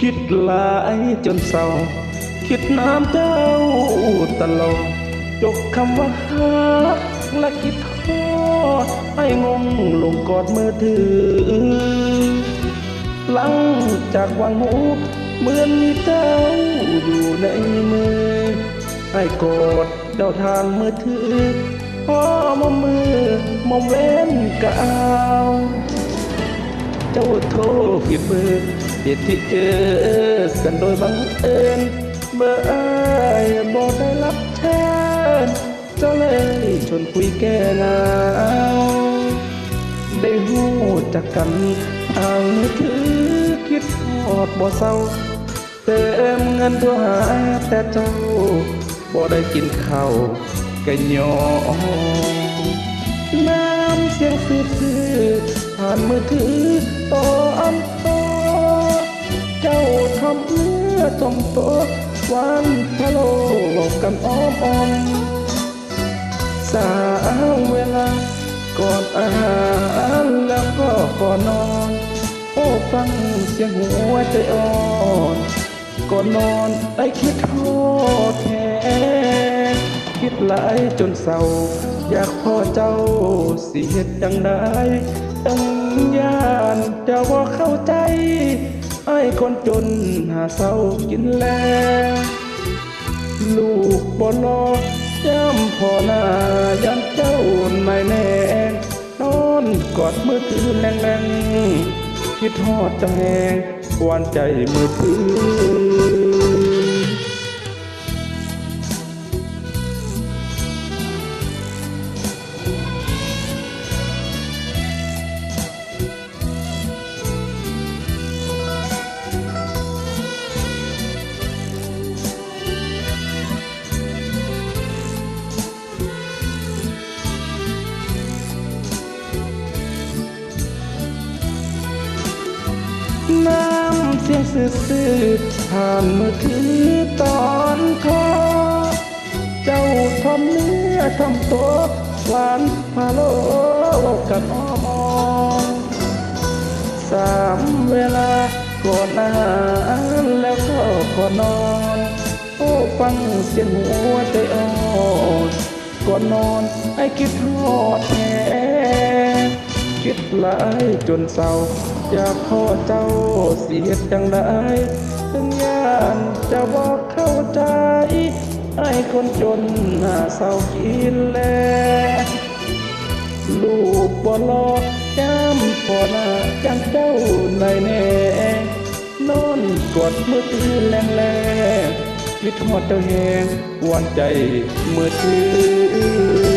คิดหลายจนเศร้า คิดน้ำเจ้าตลอดจกคำว่าฮักและคิดทอดให้งงลงกอดมือถือ หลังจากวางหูเหมือนมีเจ้าอยู่ในมือ ให้กดเดาทางมือถือพอมมือมองเว้นกะเอา เจ้าโทรผิดเบอร์เหตุที่เจอกันโดยบังเอิญเบอร์อ้ายบอกได้รับแทนเจ้าเลยชวนคุยแก้เหงาได้หูจากกันทางมือถือคิดทอดบ่เศร้าเติมเงินตัวหาแต่เจ้าบ่ได้กินข้าวก็ยอมน้ำเสียงซื่อๆผ่านมือถือ ตอนโต เจ้าทำเนื้อตรงโตวันฮัลโหลบอกกันอ้อมอมสาวเวลา ก่อนอาหารแล้วก็ก่อนนอน โอ้ฟังเสียงหัวใจอ่อนก่อนนอนไอ้คิดโทษแทนคิดหลายจนเศร้า อยากพ่อเจ้าสิเหตุจังได้ตั้งยานเจ้าบ่เข้าใจไอ้คนจนหาเศร้ากินแลลูกบ่รอย่ำพ่อหน้ายันเจ้าไม่แน่นอนกอดมือถือแรงๆคิดทอดจังแหงหวานใจมือถือ น้ำเสียงซื่อๆผ่านมือถือตอนคอเจ้าทำเนื้อทำตัวหวานพาโลกันอ้อมสามเวลาก่อนอาหารแล้วก็ก่อนนอน โอ้ฟังเสียงหัวใจอ่อนก่อนนอนให้คิดทอดแห หลายจนเศร้า อยากขอเจ้าเสียจังได้ถึงยานจะบอกเข้าใจไอ้คนจนหน้าเศร้ากินแล ลูกบ่รอย้ำพอหน้าจังเจ้าในแน่นอนกอดมือถือแรงแรงคิดทอดเจ้าแหงหวานใจเมื่อถือ